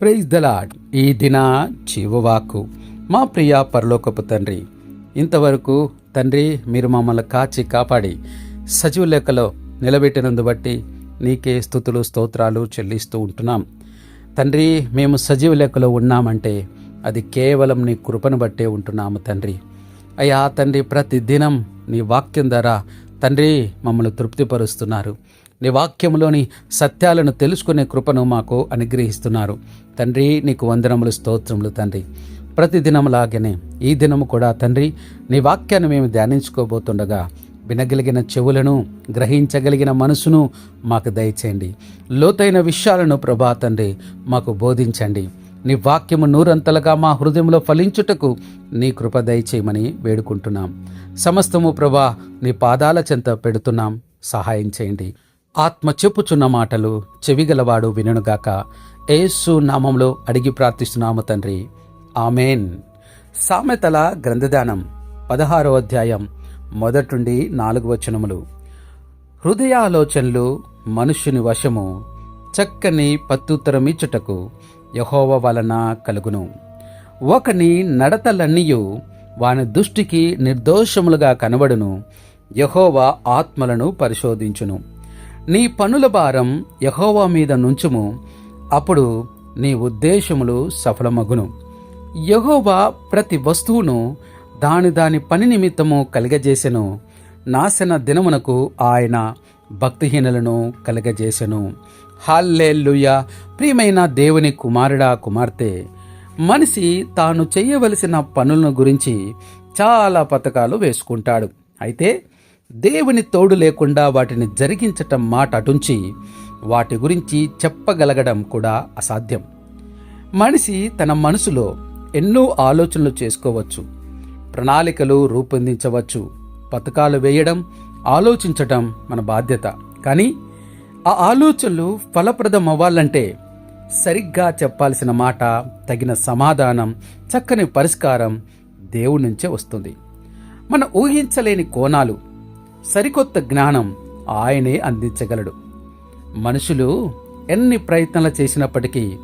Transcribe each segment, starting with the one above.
Praise the Lord ఈ దిన జీవవాకు మా ప్రియ పరలోకపు తండ్రి ఇంతవరకు తండ్రి మీరు మమ్మల్ని కాచి కాపాడి సజీవ లెక్కలో నిలబెట్టినందు బట్టి నీకే స్థుతులు స్తోత్రాలు చెల్లిస్తూ ఉంటున్నాం. తండ్రి మేము సజీవ లెక్కలో ఉన్నామంటే అది కేవలం నీ కృపను బట్టే ఉంటున్నాము తండ్రి. అయ్యా తండ్రి ప్రతిదినం నీ వాక్యం ద్వారా తండ్రి మమ్మల్ని తృప్తిపరుస్తున్నారు. నీ వాక్యంలోని సత్యాలను తెలుసుకునే కృపను మాకు అనుగ్రహిస్తున్నారు. తండ్రి నీకు వందనములు స్తోత్రములు తండ్రి. ప్రతి దినంలాగానే ఈ దినము కూడా తండ్రి నీ వాక్యాన్ని మేము ధ్యానించుకోబోతుండగా వినగలిగిన చెవులను గ్రహించగలిగిన మనసును మాకు దయచేయండి. లోతైన విషయాలను ప్రభా తండ్రి మాకు బోధించండి. నీ వాక్యము నూరంతలుగా మా హృదయంలో ఫలించుటకు నీ కృప దయచేయమని వేడుకుంటున్నాం. సమస్తము ప్రభా నీ పాదాల చెంత పెడుతున్నాం. సహాయం చేయండి. ఆత్మ చెప్పుచున్న మాటలు చెవిగలవాడు వినుగాక ఏసు నామంలో అడిగి ప్రార్థిస్తున్నాము తండ్రి. ఆమెన్. సామెతల గ్రంథదానం పదహారో అధ్యాయం మొదటి నాలుగు వచనములు. హృదయాలోచనలు మనుష్యుని వశము చక్కని పత్తుత్తరమిచ్చుటకు యహోవ వలన కలుగును. ఒకని నడతలన్నీయు వాని దృష్టికి నిర్దోషములుగా కనబడును. యహోవ ఆత్మలను పరిశోధించును. నీ పనుల భారం యహోవా మీద నుంచుము అప్పుడు నీ ఉద్దేశములు సఫలమగును. యహోవా ప్రతి వస్తువును దాని దాని పని నిమిత్తము కలిగజేసెను. నాశన దినమునకు ఆయన భక్తిహీనులను కలగజేసెను. హాల్లెల్లుయ ప్రియమైన దేవుని కుమారుడా కుమార్తె! మనిషి తాను చేయవలసిన పనులను గురించి చాలా పథకాలు వేసుకుంటాడు. అయితే దేవుని తోడు లేకుండా వాటిని జరిగించటం మాట అటుంచి వాటి గురించి చెప్పగలగడం కూడా అసాధ్యం. మనిషి తన మనసులో ఎన్నో ఆలోచనలు చేసుకోవచ్చు ప్రణాళికలు రూపొందించవచ్చు పథకాలు వేయడం ఆలోచించటం మన బాధ్యత. కానీ ఆ ఆలోచనలు ఫలప్రదం అవ్వాలంటే సరిగ్గా చెప్పాల్సిన మాట తగిన సమాధానం చక్కని పరిష్కారం దేవుడి నుంచే వస్తుంది. మన ఊహించలేని కోణాలు సరికొత్త జ్ఞానం ఆయనే అందించగలడు. మనుషులు ఎన్ని ప్రయత్నాలు చేసినప్పటికీ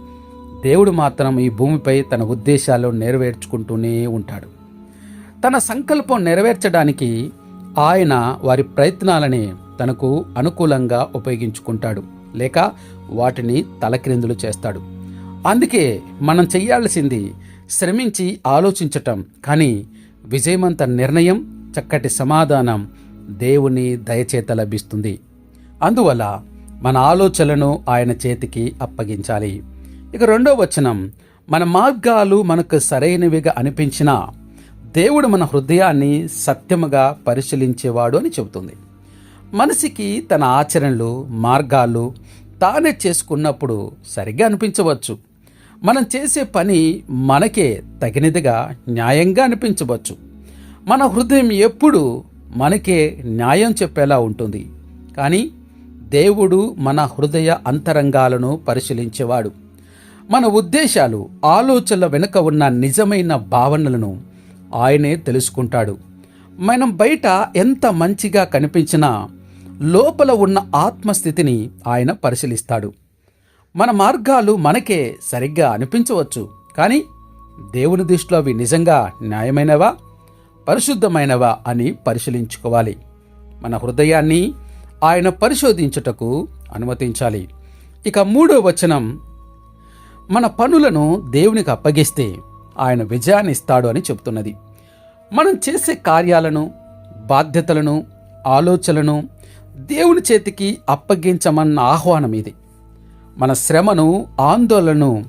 దేవుడు మాత్రం ఈ భూమిపై తన ఉద్దేశాలు నెరవేర్చుకుంటూనే ఉంటాడు. తన సంకల్పం నెరవేర్చడానికి ఆయన వారి ప్రయత్నాలని తనకు అనుకూలంగా ఉపయోగించుకుంటాడు. లేక వాటిని తలక్రిందులు చేస్తాడు. అందుకే మనం చేయాల్సింది శ్రమించి ఆలోచించటం. కానీ విజయవంత నిర్ణయం చక్కటి సమాధానం దేవుని దయచేత లభిస్తుంది. అందువల్ల మన ఆలోచనలను ఆయన చేతికి అప్పగించాలి. ఇక రెండో వచనం మన మార్గాలు మనకు సరైనవిగా అనిపించినా దేవుడు మన హృదయాన్ని సత్యముగా పరిశీలించేవాడు అని చెబుతుంది. మనిషికి తన ఆచరణలు మార్గాలు తానే చేసుకున్నప్పుడు సరిగ్గా అనిపించవచ్చు. మనం చేసే పని మనకే తగినదిగా న్యాయంగా అనిపించవచ్చు. మన హృదయం ఎప్పుడు మనకే న్యాయం చెప్పేలా ఉంటుంది. కానీ దేవుడు మన హృదయ అంతరంగాలను పరిశీలించేవాడు. మన ఉద్దేశాలు ఆలోచనల వెనుక ఉన్న నిజమైన భావనలను ఆయనే తెలుసుకుంటాడు. మనం బయట ఎంత మంచిగా కనిపించినా లోపల ఉన్న ఆత్మస్థితిని ఆయన పరిశీలిస్తాడు. మన మార్గాలు మనకే సరిగ్గా అనిపించవచ్చు. కానీ దేవుని దృష్టిలో అవి నిజంగా న్యాయమైనవా? పరిశుద్ధమైనవా అని పరిశీలించుకోవాలి. మన హృదయాన్ని ఆయన పరిశోధించుటకు అనుమతించాలి. ఇక మూడో వచనం మన పనులను దేవునికి అప్పగిస్తే ఆయన విజయాన్ని ఇస్తాడు అని చెబుతున్నది. మనం చేసే కార్యాలను బాధ్యతలను ఆలోచనలను దేవుని చేతికి అప్పగించమన్న ఆహ్వానం ఇది. మన శ్రమను ఆందోళనను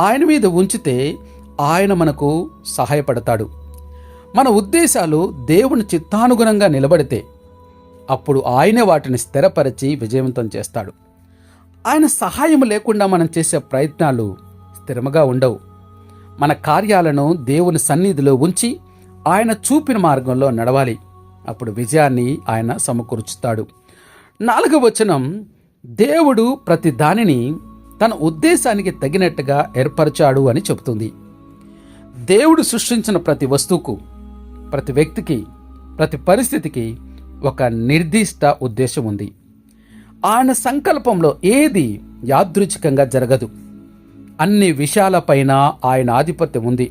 ఆయన మీద ఉంచితే ఆయన మనకు సహాయపడతాడు. మన ఉద్దేశాలు దేవుని చిత్తానుగుణంగా నిలబడితే అప్పుడు ఆయనే వాటిని స్థిరపరిచి విజయవంతం చేస్తాడు. ఆయన సహాయం లేకుండా మనం చేసే ప్రయత్నాలు స్థిరముగా ఉండవు. మన కార్యాలను దేవుని సన్నిధిలో ఉంచి ఆయన చూపిన మార్గంలో నడవాలి. అప్పుడు విజయాన్ని ఆయన సమకూర్చుతాడు. నాలుగవ వచనం దేవుడు ప్రతి దానిని తన ఉద్దేశానికి తగినట్టుగా ఏర్పరచాడు అని చెబుతుంది. దేవుడు సృష్టించిన ప్రతి వస్తువుకు ప్రతి వ్యక్తికి ప్రతి పరిస్థితికి ఒక నిర్దిష్ట ఉద్దేశం ఉంది. ఆయన సంకల్పంలో ఏది యాదృచ్ఛికంగా జరగదు. అన్ని విషయాలపైన ఆయన ఆధిపత్యం ఉంది.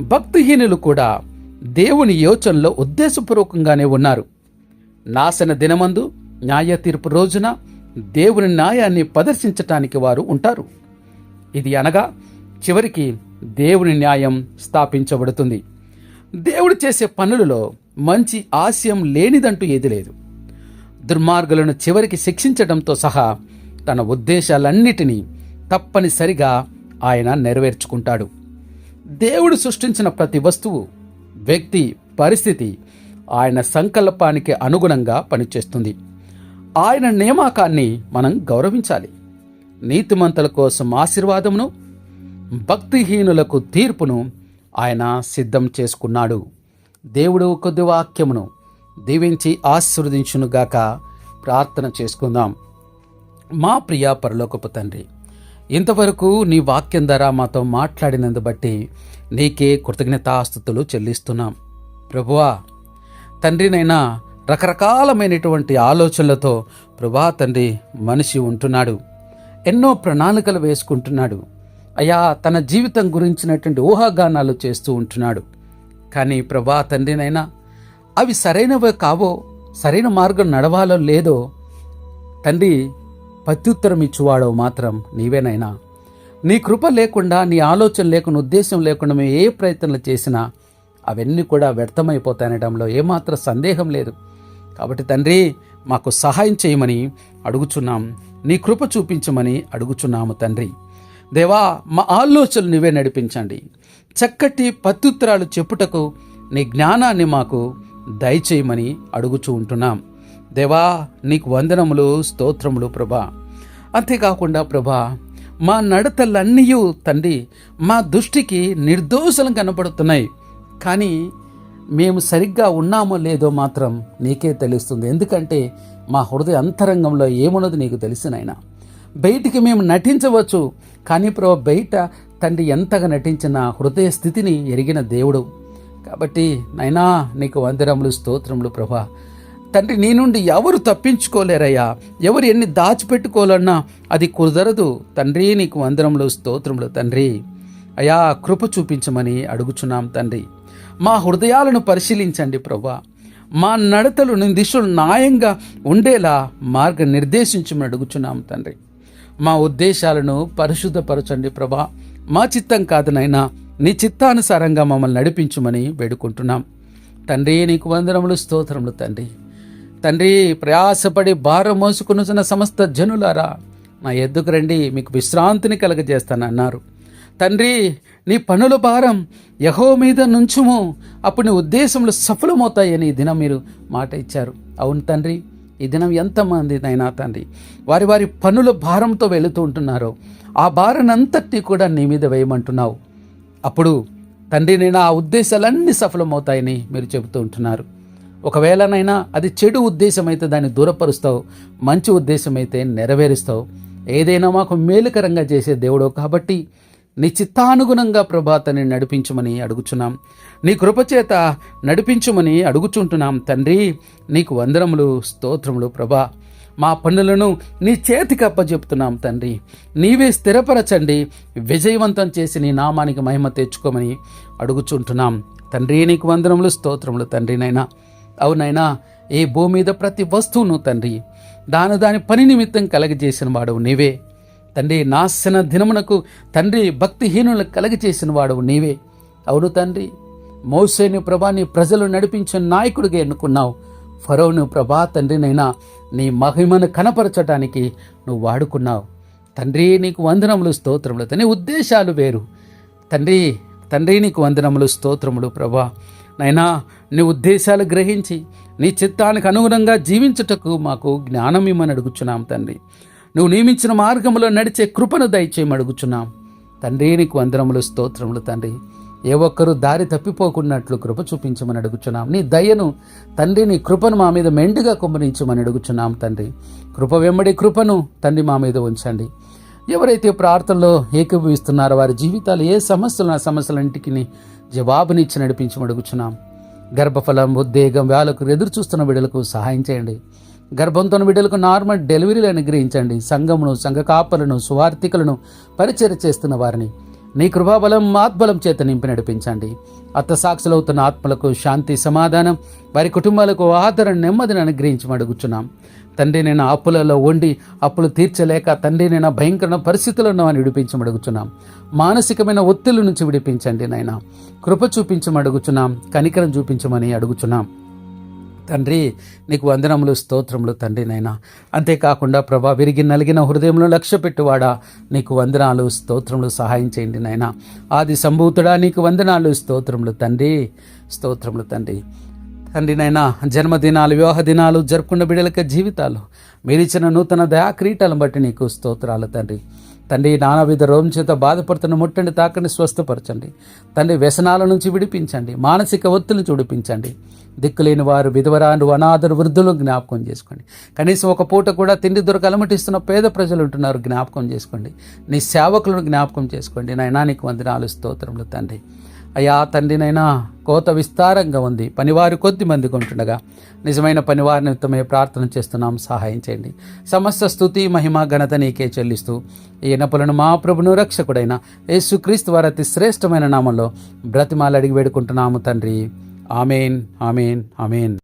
భక్తిహీనులు కూడా దేవుని యోచనలో ఉద్దేశపూర్వకంగానే ఉన్నారు. నాశన దినమందు న్యాయ తీర్పు రోజున దేవుని న్యాయాన్ని ప్రదర్శించటానికి వారు ఉంటారు. ఇది అనగా చివరికి దేవుని న్యాయం స్థాపించబడుతుంది. దేవుడు చేసే పనులలో మంచి ఆశయం లేనిదంటూ ఏది లేదు. దుర్మార్గులను చివరికి శిక్షించడంతో సహా తన ఉద్దేశాలన్నిటినీ తప్పనిసరిగా ఆయన నెరవేర్చుకుంటాడు. దేవుడు సృష్టించిన ప్రతి వస్తువు వ్యక్తి పరిస్థితి ఆయన సంకల్పానికి అనుగుణంగా పనిచేస్తుంది. ఆయన నియామకాన్ని మనం గౌరవించాలి. నీతిమంతుల కోసం ఆశీర్వాదమును భక్తిహీనులకు తీర్పును ఆయన సిద్ధం చేసుకున్నాడు. దేవుడు కొద్ది వాక్యమును దీవించి ఆశీర్వదించునుగాక ప్రార్థన చేసుకుందాం. మా ప్రియ పరలోకపు తండ్రి ఇంతవరకు నీ వాక్యం ద్వారా మాతో మాట్లాడినందు బట్టి నీకే కృతజ్ఞతాస్థుతులు చెల్లిస్తున్నాం. ప్రభువా తండ్రినైనా రకరకాలమైనటువంటి ఆలోచనలతో ప్రభా తండ్రి మనిషి ఉంటున్నాడు. ఎన్నో ప్రణాళికలు వేసుకుంటున్నాడు. అయా తన జీవితం గురించినటువంటి ఊహాగానాలు చేస్తూ ఉంటున్నాడు. కానీ ప్రభా తండ్రినైనా అవి సరైనవే కావో సరైన మార్గం నడవాలో లేదో తండ్రి ప్రత్యుత్తరం ఇచ్చువాడో మాత్రం నీవేనైనా. నీ కృప లేకుండా నీ ఆలోచన లేకుండా ఉద్దేశం లేకుండా మేము ఏ ప్రయత్నాలు చేసినా అవన్నీ కూడా వ్యర్థమైపోతాయనడంలో ఏమాత్రం సందేహం లేదు. కాబట్టి తండ్రి మాకు సహాయం చేయమని అడుగుచున్నాం. నీ కృప చూపించమని అడుగుచున్నాము తండ్రి. దేవా మా ఆలోచనలు నువ్వే నడిపించండి. చక్కటి పత్యుత్తరాలు చెప్పుటకు నీ జ్ఞానాన్ని మాకు దయచేయమని అడుగుచూ ఉంటున్నాం. దేవా నీకు వందనములు స్తోత్రములు ప్రభా. అంతేకాకుండా ప్రభా మా నడతలన్నీ తండ్రి మా దృష్టికి నిర్దోషం కనపడుతున్నాయి. కానీ మేము సరిగ్గా ఉన్నామో లేదో మాత్రం నీకే తెలుస్తుంది. ఎందుకంటే మా హృదయ అంతరంగంలో ఏమున్నది నీకు తెలిసినైనా బయటికి మేము నటించవచ్చు. కానీ ప్రభా బయట తండ్రి ఎంతగా నటించిన హృదయ స్థితిని ఎరిగిన దేవుడు. కాబట్టి నైనా నీకు వందరములు స్తోత్రములు ప్రభా. తండ్రి నీ నుండి ఎవరు తప్పించుకోలేరయ్యా? ఎవరు ఎన్ని దాచిపెట్టుకోవాలన్నా అది కుదరదు. తండ్రి నీకు వందరములు స్తోత్రములు తండ్రి. అయా కృప చూపించమని అడుగుచున్నాం తండ్రి. మా హృదయాలను పరిశీలించండి ప్రభా. మా నడతలు నీ దిశలు న్యాయంగా ఉండేలా మార్గ నిర్దేశించమని అడుగుచున్నాం తండ్రి. మా ఉద్దేశాలను పరిశుద్ధపరచండి ప్రభా. మా చిత్తం కాదు నైనా నీ చిత్తానుసారంగా మమ్మల్ని నడిపించుమని వేడుకుంటున్నాం. తండ్రి నీకు వందనములు స్తోత్రములు తండ్రి. తండ్రి ప్రయాసపడి భారం మోసుకునుచున్న సమస్త జనులారా నా ఎద్దుకు రండి మీకు విశ్రాంతిని కలగజేస్తానన్నారు. తండ్రి నీ పనుల భారం యహో మీద నుంచుము అప్పుడు నీ ఉద్దేశములు సఫలమవుతాయని ఈ దినం మీరు మాట ఇచ్చారు. అవును తండ్రి. ఈ దినం ఎంతమంది నైనా తండ్రి వారి వారి పనుల భారంతో వెళుతూ ఉంటున్నారో ఆ భారనంతటినీ కూడా నీ మీద వేయమంటున్నావు. అప్పుడు తండ్రి నేను ఆ ఉద్దేశాలన్నీ సఫలమవుతాయని మీరు చెబుతూ ఉంటున్నారు. ఒకవేళనైనా అది చెడు ఉద్దేశం అయితే దాన్ని దూరపరుస్తావు మంచి ఉద్దేశం అయితే నెరవేరుస్తావు. ఏదైనా మాకు మేలుకరంగా చేసే దేవుడు కాబట్టి నీ చిత్తానుగుణంగా ప్రభాతని నడిపించమని అడుగుచున్నాం. నీ కృపచేత నడిపించమని అడుగుచుంటున్నాం తండ్రి. నీకు వందనములు స్తోత్రములు ప్రభా. మా పనులను నీ చేతికి అప్పజెప్తున్నాం తండ్రి. నీవే స్థిరపరచండి. విజయవంతం చేసి నీ నామానికి మహిమ తెచ్చుకోమని అడుగుచుంటున్నాం. తండ్రి నీకు వందనములు స్తోత్రములు తండ్రినైనా అవునైనా ఏ భూమి మీద ప్రతి వస్తువును తండ్రి. దాని దాని పని నిమిత్తం కలగజేసిన వాడు నీవే. తండ్రి నాశన దినమునకు తండ్రి భక్తిహీనుని కలగ చేసిన వాడు నీవే. అవును తండ్రి మోసేని ప్రభా నీ ప్రజలు నడిపించిన నాయకుడిగా ఎన్నుకున్నావు. ఫరోను ప్రభా తండ్రినైనా నీ మహిమను కనపరచటానికి నువ్వు వాడుకున్నావు. తండ్రి నీకు వందనములు స్తోత్రములు నీ ఉద్దేశాలు వేరు. తండ్రి తండ్రి నీకు వందనములు స్తోత్రములు ప్రభా. నైనా నీ ఉద్దేశాలు గ్రహించి నీ చిత్తానికి అనుగుణంగా జీవించుటకు మాకు జ్ఞానం ఇమ్మని అడుగుచున్నాం తండ్రి. నువ్వు నియమించిన మార్గంలో నడిచే కృపను దయచేయమని అడుగుచున్నాం. తండ్రి నీకు వందనములు స్తోత్రములు తండ్రి. ఏ ఒక్కరూ దారి తప్పిపోకున్నట్లు కృప చూపించమని అడుగుచున్నాం. నీ దయను తండ్రి నీ కృపను మా మీద మెండుగా కుమ్మరించమని అడుగుచున్నాం తండ్రి. కృప వెంబడి కృపను తండ్రి మా మీద ఉంచండి. ఎవరైతే ప్రార్థనలో ఏకీభవిస్తున్నారో వారి జీవితాలు ఏ సమస్యలు ఆ సమస్యలంటికి జవాబునిచ్చి నడిపించమడుగుచున్నాం గర్భఫలం ఉద్వేగం వేలకు ఎదురు చూస్తున్న బిడ్డలకు సహాయం చేయండి. గర్భంతో బిడ్డలకు నార్మల్ డెలివరీలు అనుగ్రహించండి. సంఘమును సంఘ కాపలను సువార్థికులను పరిచయం చేస్తున్న వారిని. నీ కృపాబలం ఆత్బలం చేత నింపి నడిపించండి. అత్త సాక్షులవుతున్న ఆత్మలకు శాంతి సమాధానం వారి కుటుంబాలకు ఆదరణ నెమ్మదిని అనుగ్రహించి అడుగుచున్నాం. తండ్రి నేను అప్పులలో వండి అప్పులు తీర్చలేక తండ్రి నేను భయంకర పరిస్థితులను అని విడిపించమడుగుచున్నాం మానసికమైన ఒత్తిడి నుంచి విడిపించండి నాయన. కృప చూపించమడుగుచున్నాం కనికరం చూపించమని అడుగుచున్నాం. తండ్రి నీకు వందనములు స్తోత్రములు తండ్రి నైనా అంతేకాకుండా ప్రభా విరిగి నలిగిన హృదయంలో లక్ష్య పెట్టువాడా నీకు వందనాలు స్తోత్రములు సహాయం చేయండి నాయన. ఆది సంభూతుడా నీకు వందనాలు స్తోత్రములు తండ్రి స్తోత్రములు తండ్రి. తండ్రి నైనా జన్మదినాలు వివాహ దినాలు జరుపుకున్న బిడ్డలకి జీవితాలు. మీరిచ్చిన నూతన దయా క్రీటలను బట్టి నీకు స్తోత్రాలు తండ్రి. తండ్రి నానావిధ రోగం చేత బాధపడుతున్న ముట్టండి తాకని స్వస్థపరచండి. తండ్రి వ్యసనాల నుంచి విడిపించండి మానసిక ఒత్తిడిని చూడిపించండి. దిక్కులేని వారు విధవరాలు అనాథరు వృద్ధులు జ్ఞాపకం చేసుకోండి. కనీసం ఒక పూట కూడా తిండి దొరక అలమటిస్తున్న పేద ప్రజలు ఉంటున్నారు జ్ఞాపకం చేసుకోండి. నీ సేవకులను జ్ఞాపకం చేసుకోండి. నైనా నీకు వందనాలు స్తోత్రములు తండ్రి. అయ్యా తండ్రినైనా కోత విస్తారంగా ఉంది. పనివారు కొద్ది మందికి ఉంటుండగా నిజమైన పనివారి నిమిత్తమే ప్రార్థన చేస్తున్నాం. సహాయం చేయండి. సమస్త స్థుతి మహిమ ఘనత నీకే చెల్లిస్తూ ఈ నపులను మా ప్రభును రక్షకుడైన యేసుక్రీస్తు వారి అతి శ్రేష్టమైన నామంలో బ్రతిమాలు అడిగి వేడుకుంటున్నాము తండ్రి. Amen amen amen.